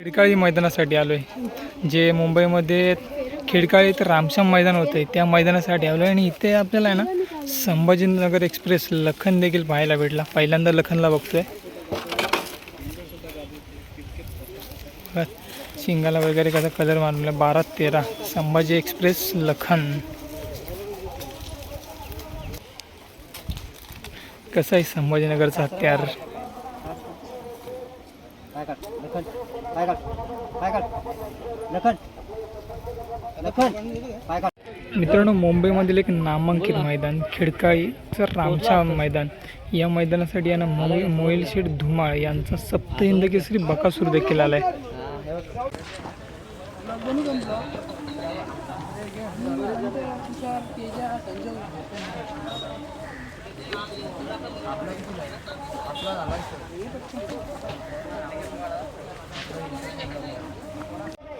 खेडकाळी मैदानासाठी आलो आहे जे मुंबईमध्ये खेडकाळी तर रामश्याम मैदान होतं त्या मैदानासाठी आलो आहे आणि इथे आपल्याला आहे ना संभाजीनगर एक्सप्रेस लखन देखील पाहायला भेटला. पहिल्यांदा लखनला बघतोय. शिंगाला वगैरे कसा कलर मारला बारा तेरा संभाजी एक्सप्रेस लखन. कसा आहे संभाजीनगरचा हत्यार? काय काढ लखन. काय काढ काय काढ लखन. लखन. काय काढ मित्रांनो मुंबईमधील एक नामांकित मैदान खिडकाळीचं रामशा मैदान. या मैदानासाठी यांना मोई मोईल शेठ धुमाळ यांचा सप्त हिंद केसरी बकासूर देखील आलाय.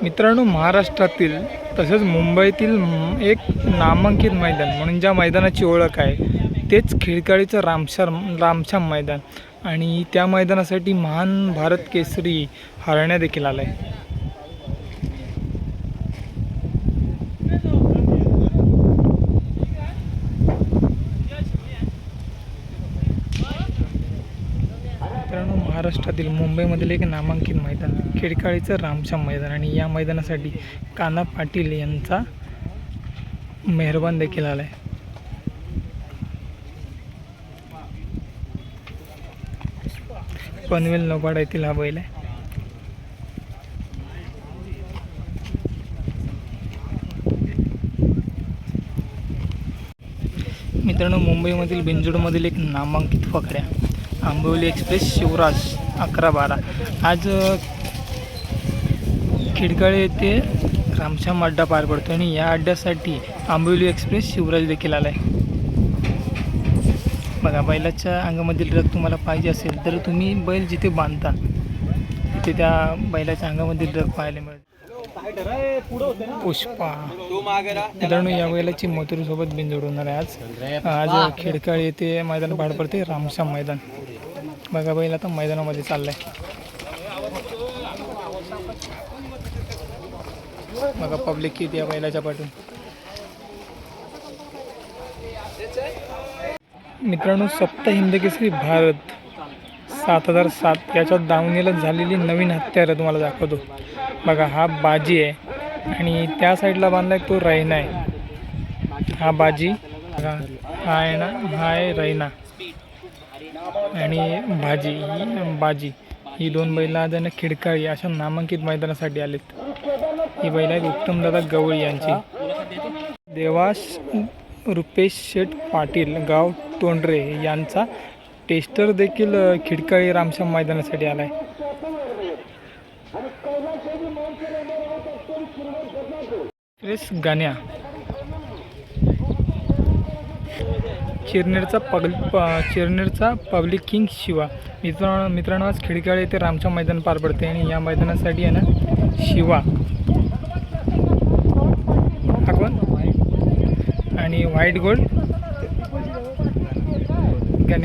मित्रांनो महाराष्ट्रातील तसेच मुंबईतील एक नामांकित मैदान म्हणून ज्या मैदानाची ओळख आहे तेच खिळकाळीचं रामशार रामश्याम मैदान. आणि त्या मैदानासाठी महान भारत केसरी हरण्या देखील आला आहे मित्रांनो महाराष्ट्रातील मुंबईमधील एक नामांकित मैदान खेडकाळीचं रामश्याम मैदान आणि या मैदानासाठी काना पाटील यांचा मेहरबान देखील आला आहे पनवेल नोबाडा येथील हा बैल आहे. मित्रांनो मुंबईमधील बिंजोडमधील एक नामांकित फकड्या आंबोली एक्सप्रेस शिवराज अकरा बारा आज अ, येथे रामश्याम अड्डा पार पडतो आणि या अड्ड्यासाठी आंबोली एक्सप्रेस शिवराज देखील आला आहे बघा बैलाच्या अंगामधील रग तुम्हाला पाहिजे असेल तर तुम्ही बैल जिथे बांधता तिथे त्या बैलाच्या अंगामधील रग पाहायला मिळेल. पुष्पा. मित्रांनो या बैलाची मथुरीसोबत बिनजोड होणार आहे आज. आज खिडकाळी येथे मैदान पार पडते रामश्याम मैदान. बघा बैल आता मैदानामध्ये चाललाय. बघा पब्लिक किती या बैलाच्या पाठून मित्रांनो सप्त हिंद केसरी भारत. सात हजार सात याच्यात दावणीला झालेली नवीन हत्यारं तुम्हाला दाखवतो. बघा हा बाजी आहे. आणि त्या साईडला बांधला आहे तो रैना आहे. हा बाजी. बघा हा आहे ना हा आहे रैना. आणि भाजी ही बाजी. ही दोन बैल आज आणि खिडकाळी अशा नामांकित मैदानासाठी आलेत. ही बैल आहेत उत्तमदादा गवळी यांची. देवास रुपेश शेठ पाटील गाव तोंडरे यांचा टेस्टर देखील खिडकाळी रामश्याम मैदानासाठी आला आहे एक्सप्रेस गाण्या. चिरनेरचा पगल प चिरनेरचा पब्लिक किंग शिवा. मित्रांनो मित्रांनो आज खिडकाळे येथे रामच्या मैदान पार पडते आणि या मैदानासाठी आहे ना शिवा. हा कोण? आणि व्हाईट गोल्ड กั